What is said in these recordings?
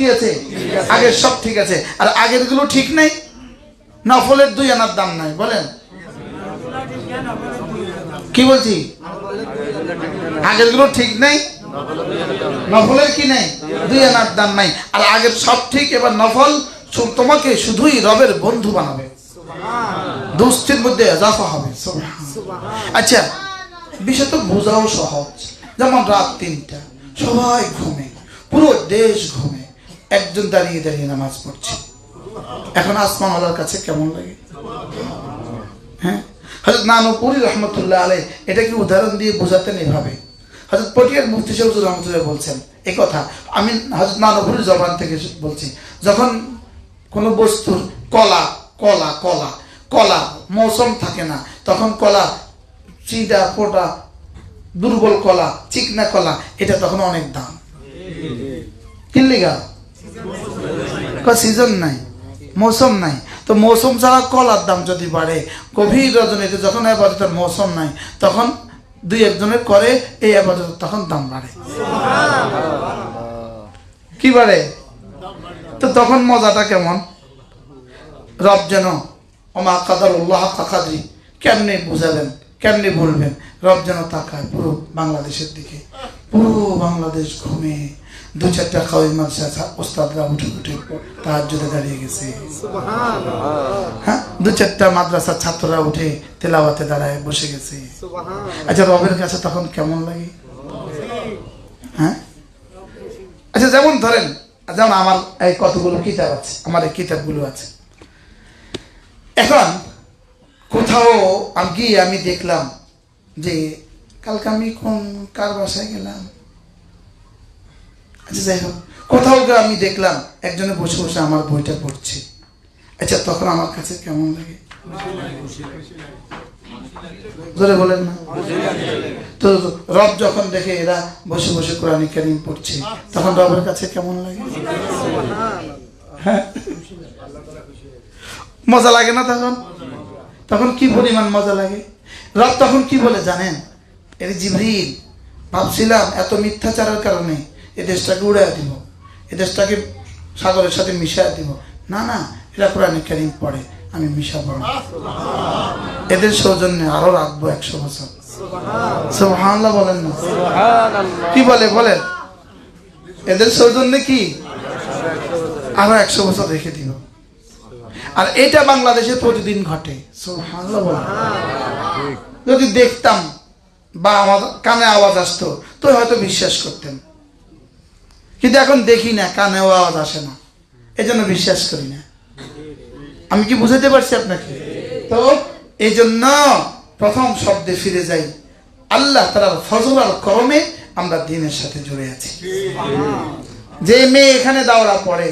কি আছে? আগের সব ঠিক আছে। আর আগেরগুলো ঠিক নাই? নফলের দুই আনার দাম নাই, বলেন। কি বলছি? আগেরগুলো ঠিক নাই? নফলের কি নাই? দুই আনার দাম নাই। আর আগের সব ঠিক, এবার নফল তোমাকে শুধুই রবের বন্ধু বানাবে। দোস্তির মধ্যে এজাফা হবে। আচ্ছা বিষয় তো বোঝাও সহজ। যেমন রাত তিনটা, সবাই ঘুমে, পুরো দেশ ঘুমে। একজন দাঁড়িয়ে দাঁড়িয়ে নামাজ পড়ছে। এখন আসমান আল্লাহর কাছে কেমন লাগে? হ্যাঁ? নানুপুরি রহমতুল্লাহ আলাই এটাকে উদাহরণ দিয়ে বোঝাতেন এভাবে? হজরত পটিয়ার মুফতি শাহুজুর রহমতুল্লাহ বলছেন এই কথা, আমি হজরত নানুপুরি জবান থেকে বলছি, যখন কোনো বস্তুর কলা কলা কলা কলা মৌসুম থাকে না, তখন কলা চিটা ফোটা, দুর্বল কলা, চিকনা কলা, এটা তখন অনেক দাম। কিনলি গা সিজন নাই? মৌসুম নাই। তো মৌসুম ছাড়া কলার দাম যদি বাড়ে, গভীর রজনীতে যখন আবাদতের মৌসুম নাই, তখন দুই একজনের করে এই আবাদত তখন দাম বাড়ে। কি বাড়ে? তো তখন মজাটা কেমন? রব যেন অমা কাদার উল্লাহ কাকাদি কেমনি বুঝালেন? কেমনি বলবেন? রব যেন তাকায় পুরো বাংলাদেশের দিকে। পুরো বাংলাদেশ ঘুমে। দু চারটা কাউই মাদ্রাসা ওস্তাদরা উঠে উঠে তার জুড়ে দাঁড়িয়ে গেছে। হ্যাঁ? দু চারটা মাদ্রাসার ছাত্ররা উঠে তেলাওয়াতে দাঁড়ায় বসে গেছে। আচ্ছা রবের কাছে তখন কেমন লাগে? হ্যাঁ? আচ্ছা যেমন ধরেন যেমন আমার এই কতগুলো কিতাব আছে আমার এই কিতাবগুলো আছে। এখন কোথাও গিয়ে আমি দেখলাম যে কালকে আমি কোন কার বাসায় গেলাম। আচ্ছা যাই হোক। কোথাও গিয়ে আমি দেখলাম একজনে বসে বসে আমার বইটা পড়ছে। আচ্ছা তখন আমার কাছে কেমন লাগে? ধরে বলেন না। তো রব যখন দেখে এরা বসে বসে কোরআন কারিম পড়ছে, তখন রবের কাছে কেমন লাগে? হ্যাঁ। মজা লাগে না তখন? তখন কি পরিমাণ মজা লাগে? রব তখন কি বলে জানেন? এর জিবরিল ভাবছিলাম এত মিথ্যাচারের কারণে এ দেশটাকে উড়াই দিব এ দেশটাকে সাগরের সাথে মিশাই দিব। না না এরা কোরআন কারিম পড়ে আমি মিশাবো না। এদের সৌজন্যে আরও রাখব একশো বছর। সুবহানাল্লাহ। বলেন না। কি বলে বলেন? এদের সৌজন্যে কি? আরও একশো বছর। রেখে দিব আর এটা বাংলাদেশে প্রতিদিন ঘটে। যদি দেখতাম বা আমার কানে আওয়াজ আসতো তো হয়তো বিশ্বাস করতেন। কিন্তু এখন দেখি না কানেও আওয়াজ আসে না। এই জন্য বিশ্বাস করি না। আমি কি বুঝাতে পারছি আপনাকে? তো এই জন্য প্রথম শব্দে ফিরে যাই। আল্লাহ তার ফজল আর করমে আমরা দিনের সাথে জুড়ে আছি। যে মেয়ে এখানে দাওরা পড়ে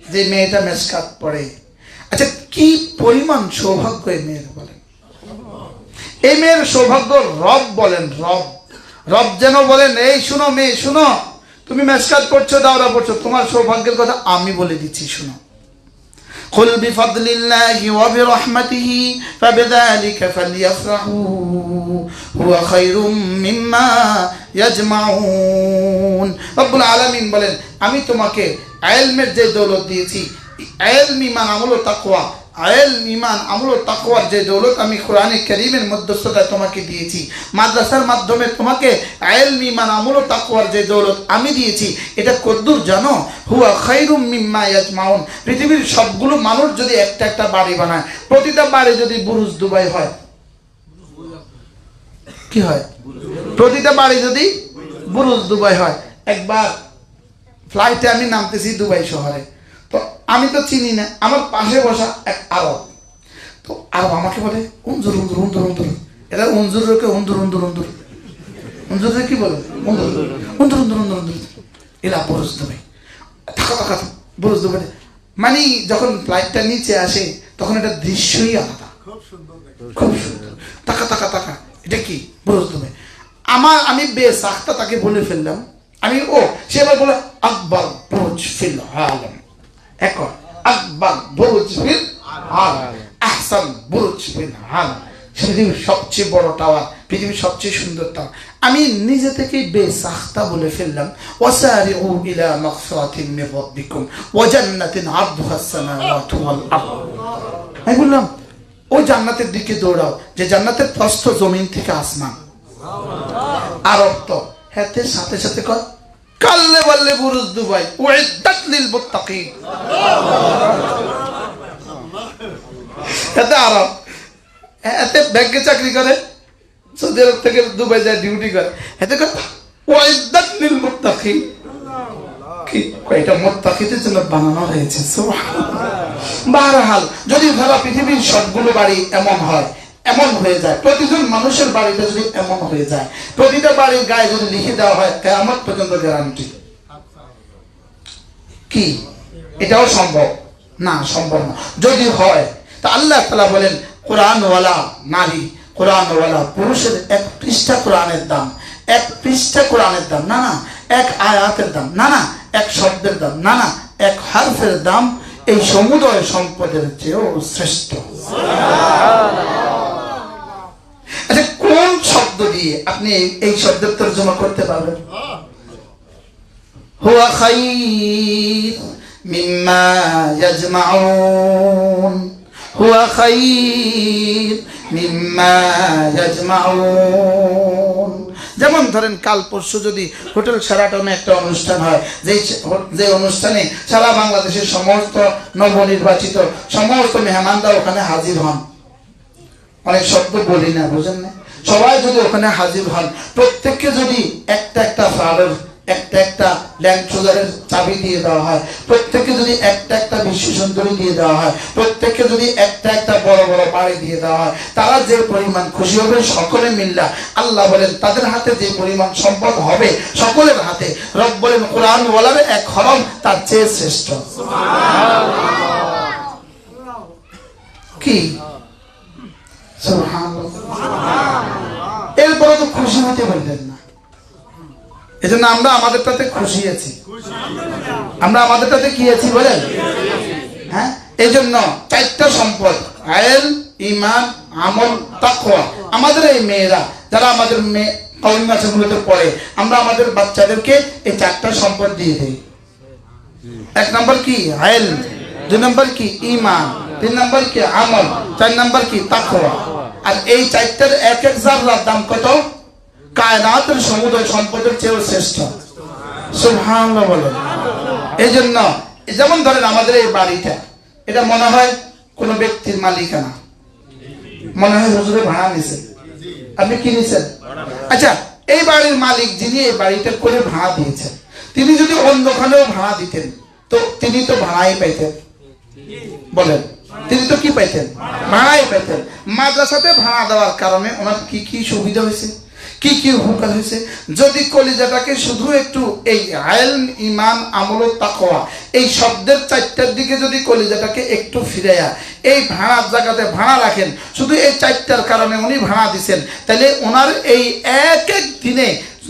যে মেয়েটা মেসকাত পড়ে আচ্ছা কি পরিমাণ সৌভাগ্য এই মেয়ের বলেন এই মেয়ের সৌভাগ্য রব বলেন রব রব যেন বলেন এই শুনো মেয়ে শুনো তুমি মেসকাত পড়ছো দাওরা পড়ছো তোমার সৌভাগ্যের কথা আমি বলে দিচ্ছি শুনো قل بفضل الله وبرحمته فبذلك فليفرحوا هو خير مما يجمعون رب العالمين বলেন আমি তোমাকে ইলমের যে দৌলত দিয়েছি ইলম ইমান আমল ও তাকওয়া আয়েল ইমান আমল তাকওয়ার যে দৌলত আমি কোরআনে করিমের মধ্যস্থতায় তোমাকে দিয়েছি, মাদ্রাসার মাধ্যমে তোমাকে আয়েল ইমান আমল ও তাকওয়ার যে দৌলত আমি দিয়েছি, এটা কদ্দুর জানো? হুয়া খাইরুম মিম্মা ইয়াজমাউন। পৃথিবীর সবগুলো মানুষ যদি একটা একটা বাড়ি বানায়, প্রতিটা বাড়ি যদি বুরুজ দুবাই হয়, কি হয়? প্রতিটা বাড়ি যদি বুরুজ দুবাই হয়, একবার ফ্লাইটে আমি নামতেছি দুবাই শহরে। তো আমি তো চিনি না আমার পাশে বসা এক আরব। তো আরব আমাকে বলে উঞ্জুর উঞ্জুর উন্দুর উন্দুর এরা উঞ্জুরকে উন্দুর উন্দুর উন্দুর উঞ্জুরে কি বলে? উন্দুর উন্দুর উন্দুর উন্দুর উন্দুর এরা বরজ দুবাই থাকা থাকা বরজ দুবাই মানে যখন ফ্লাইটটা নিচে আসে তখন এটা দৃশ্যই আলাদা। খুব সুন্দর তাকা তাকা তাকা এটা কি? বরজ দুবাই আমার আমি বেশ আখটা তাকে বলে ফেললাম। আমি ও সে এবার বলে আকবর বুরুজ ফিল আলম আকবর বুরুজ আহসান বুরুজ পৃথিবীর সবচেয়ে বড় টাওয়ার, পৃথিবীর সবচেয়ে সুন্দর তা আমি নিজে থেকেই বেসাখতা বলে ফেললাম, ওয়াসারিউ ইলা মাগফিরাতিন মির রাব্বিকুম, ওয়া জান্নাতিন আরদুহাস সামাওয়াতু ওয়াল আরদ। আমি বললাম ওই জান্নাতের দিকে দৌড়াও, যে জান্নাতের প্রস্থ জমিন থেকে আসমান। আর অর্থ হ্যাঁ সাথে সাথে কর। কাল্লে বাল্লে বুরুজ দুবাই। উইদ্দাত লিল মুত্তাকিন এতে আরাম। এতে ব্যাংকে চাকরি করে, সৌদি আরব থেকে দুবাই যায় ডিউটি করে। এতে করে ওয়াইদাত লিল মুত্তাকিন কি? এটা মোত্তাকিদের জন্য বানানো হয়েছে বারহাল যদি ধরা পৃথিবীর সবগুলো বাড়ি এমন হয় এমন হয়ে যায়। প্রতিজন মানুষের বাড়িতে যদি এমন হয়ে যায়, প্রতিটা বাড়ির গায়ে যদি লিখে দেওয়া হয় কেমন পর্যন্ত গ্যারান্টি কি? এটাও সম্ভব? না সম্ভব না। যদি হয়, তা আল্লাহ তালা বলেন, কোরআনওয়ালা নারী, কোরআনওয়ালা পুরুষের এক পৃষ্ঠা কোরআনের দাম, এক পৃষ্ঠা কোরআনের দাম, না না, এক আয়াতের দাম, না না, এক শব্দের দাম, না না, এক হারফের দাম এই সমুদয় সম্পদের চেয়েও শ্রেষ্ঠ। শব্দ দিয়ে আপনি এই শব্দের তর্জমা করতে পারবেন। হুয়া মিম্মা ইয়াজমাউন। হুয়া খাইর মিম্মা ইয়াজমাউন। যেমন ধরেন, কাল পরশু যদি হোটেল সারাটনে একটা অনুষ্ঠান হয় যে যে অনুষ্ঠানে সারা বাংলাদেশের সমস্ত নবনির্বাচিত, সমস্ত মেহমানরা ওখানে হাজির হন। অনেক শব্দ বলি না, বুঝেন না? সবাই যদি ওখানে হাজির হন প্রত্যেককে যদি একটা একটা ফ্লাডের একটা একটা ল্যান্ড ট্রোজারের চাবি দিয়ে দেওয়া হয় প্রত্যেককে যদি একটা একটা বিশ্ব সুন্দরী দিয়ে দেওয়া হয় প্রত্যেককে যদি একটা একটা বড় বড় বাড়ি দিয়ে দেওয়া হয় তারা যে পরিমাণ খুশি হবে সকলে মিল্লা। আল্লাহ বলেন তাদের হাতে যে পরিমাণ সম্পদ হবে সকলের হাতে। রব বলেন কোরআন বলার এক হরম তার চেয়ে শ্রেষ্ঠ। কি? এরপরে তো খুশি হতে পারলেন না। এজন্য আমরা আমাদেরটাতে খুশি আছি। আমরা আমাদেরটাতে কি আছি বলেন? হ্যাঁ? এই জন্য চারটা সম্পদ আয়েল ইমান আমল, তাকওয়া। আমাদের এই মেয়েরা, যারা আমাদের মেয়ে কৌমি মাসগুলোতে পড়ে, আমরা আমাদের বাচ্চাদেরকে এই চারটা সম্পদ দিয়ে দিই। এক নম্বর কি? আয়েল দুই নম্বর কি? ইমান তিন নম্বর কি? আমল। চার নম্বর কি? তাকওয়া। আর এই চারটার এক এক জাররার দাম কত? কায়নাতের সমুদয় সম্পদের চেয়েও শ্রেষ্ঠ। সুবহানাল্লাহ বলেন। এই জন্য যেমন ধরেন আমাদের এই বাড়িটা, এটা মনে হয় কোনো ব্যক্তির মালিকানা। মনে হয় হুজুরে ভাড়া নিছেন আপনি কি নিছেন? আচ্ছা এই বাড়ির মালিক যিনি এই বাড়িটা করে ভাড়া দিয়েছেন, তিনি যদি অন্যখানেও ভাড়া দিতেন, তো তিনি তো ভাড়াই পাইতেন। বলেন। তিনি তো কি পাইতেন ভাড়াই পাইতেন মাদ্রাসাতে ভাড়া দেওয়ার কারণে ওনার কি কি সুবিধা হয়েছে কি কি উপকার হয়েছে যদি কলিজাটাকে শুধু একটু এই আয়েল ইমান আমল ও তাকওয়া এই শব্দের চারটার দিকে যদি কলিজাটাকে একটু ফিরাইয়া এই ভাড়ার জায়গাতে ভাড়া রাখেন শুধু এই চারটার কারণে উনি ভাড়া দিছেন তাহলে ওনার এই এক এক দিনে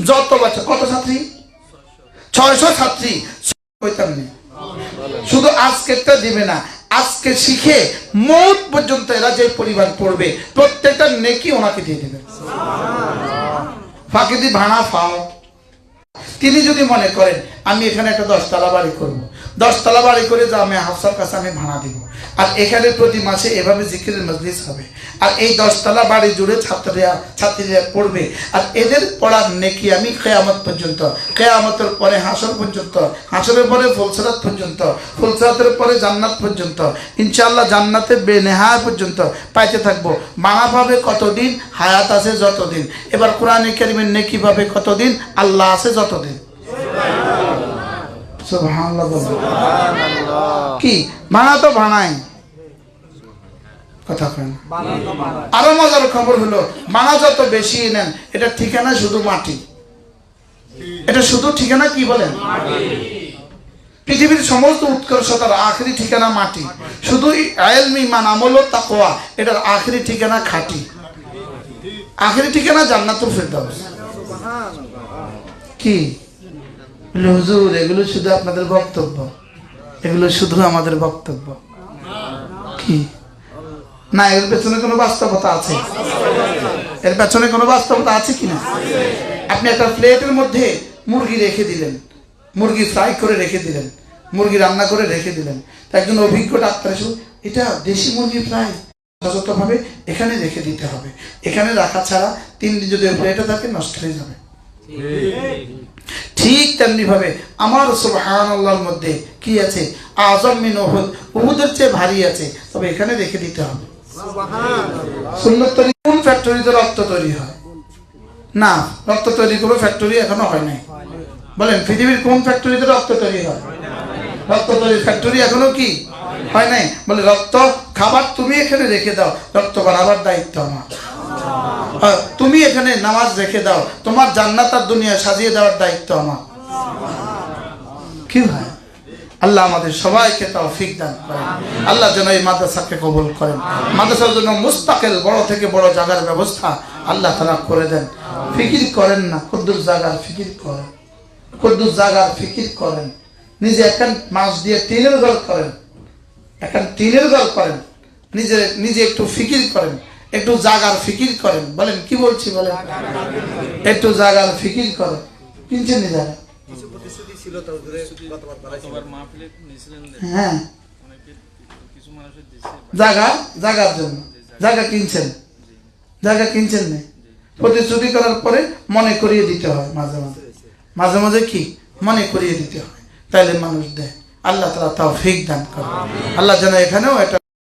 যত বাচ্চা কত ছাত্রী ছয়শো ছাত্রী শুধু আজকেরটা দিবে না আজকে শিখে মৌত পর্যন্ত এরা যে পরিবার পড়বে প্রত্যেকটা নেকি ওনাকে দিয়ে দেবে। ফাঁকি দি ভাড়া ফাও। তিনি যদি মনে করেন, আমি এখানে একটা দশতলা বাড়ি করব দশতলা বাড়ি করে আমি হাফসার কাছে আমি ভাড়া দিব। আর এখানে প্রতি মাসে এভাবে জিকিরের মজলিস হবে। আর এই দশতলা বাড়ি জুড়ে ছাত্রীরা ছাত্রীরা পড়বে। আর এদের পড়ার নেকি আমি কেয়ামত পর্যন্ত। কেয়ামতের পরে হাসর পর্যন্ত। হাসরের পরে ফুলসরাত পর্যন্ত। ফুলসরাতের পরে জান্নাত পর্যন্ত। ইনশাআল্লাহ জান্নাতে বেনেহা পর্যন্ত পাইতে থাকব। বাঙা পাবে কতদিন? হায়াত আছে যতদিন। এবার কোরআনে কারিমের নেকি পাবে কতদিন? আল্লাহ আছে যতদিন। কি? ভাড়া তো ভাড়াই কথা আরও মজার খবর হলো ভাড়া যত বেশি নেন এটা ঠিকানা শুধু মাটি। এটা শুধু ঠিকানা কি বলেন? পৃথিবীর সমস্ত উৎকর্ষতার আখরি ঠিকানা মাটি। শুধু আয়েলমি মান আমল ও তাকওয়া এটার আখরি ঠিকানা খাটি। আখরি ঠিকানা জান্নাতুল ফেরদাউস। কি? হুজুর, এগুলো শুধু আপনাদের বক্তব্য। এগুলো শুধু আমাদের বক্তব্য। কি? না, এর পেছনে কোনো বাস্তবতা আছে? এর পেছনে কোনো বাস্তবতা আছে কিনা আপনি একটা প্লেটের মধ্যে মুরগি রেখে দিলেন। মুরগি ফ্রাই করে রেখে দিলেন। মুরগি রান্না করে রেখে দিলেন। একজন অভিজ্ঞ ডাক্তার এসে এটা দেশি মুরগি ফ্রাই। যথাযথভাবে এখানে রেখে দিতে হবে। এখানে রাখা ছাড়া তিন দিন যদি প্লেটে থাকে, নষ্ট হয়ে যাবে। ঠিক তেমনি ভাবে আমার সুবহান আল্লাহর মধ্যে কি আছে? আজম মিন উহুদ উহুদের চেয়ে ভারী আছে। তবে এখানে রেখে দিতে হবে। সুন্নত তৈরি কোন ফ্যাক্টরিতে রক্ত তৈরি হয়? না রক্ত তৈরি কোনো ফ্যাক্টরি এখনও হয় নাই। বলেন পৃথিবীর কোন ফ্যাক্টরিতে রক্ত তৈরি হয়? রক্ত তৈরি ফ্যাক্টরি এখনও কি হয় নাই? বলে রক্ত খাবার তুমি এখানে রেখে দাও। রক্ত বাড়াবার দায়িত্ব আমার। তুমি এখানে নামাজ রেখে দাও। তোমার জান্নাত আর দুনিয়া সাজিয়ে দেওয়ার দায়িত্ব আমার। কি ভাই? আল্লাহ আমাদের সবাইকে তৌফিক দান করেন। আল্লাহ যেন এই মাদ্রাসাকে কবুল করেন। মাদ্রাসার জন্য মুস্তাকেল বড় থেকে বড় জায়গার ব্যবস্থা আল্লাহ তারা করে দেন। ফিকির করেন না, কুদ্দুস জাগার ফিকির করেন। কুদ্দুস জাগার ফিকির করেন। নিজে এখন মাছ দিয়ে টিনের ঘর করেন। এখন টিনের ঘর করেন। নিজে নিজে একটু ফিকির করেন। একটু জাগার ফিকির করেন। বলেন কি বলছি বলেন? একটু জাগার ফিকির করেন। কিনছেন হ্যাঁ। জায়গা জায়গার জন্য। জায়গা কিনছেন? জায়গা কিনছেন না? প্রতিশ্রুতি করার পরে মনে করিয়ে দিতে হয় মাঝে মাঝে। মাঝে মাঝে কি? মনে করিয়ে দিতে হয়। তাইলে মানুষ দেয়। আল্লাহ তালা তাও ফিক দান করে আল্লাহ যেন এখানেও একটা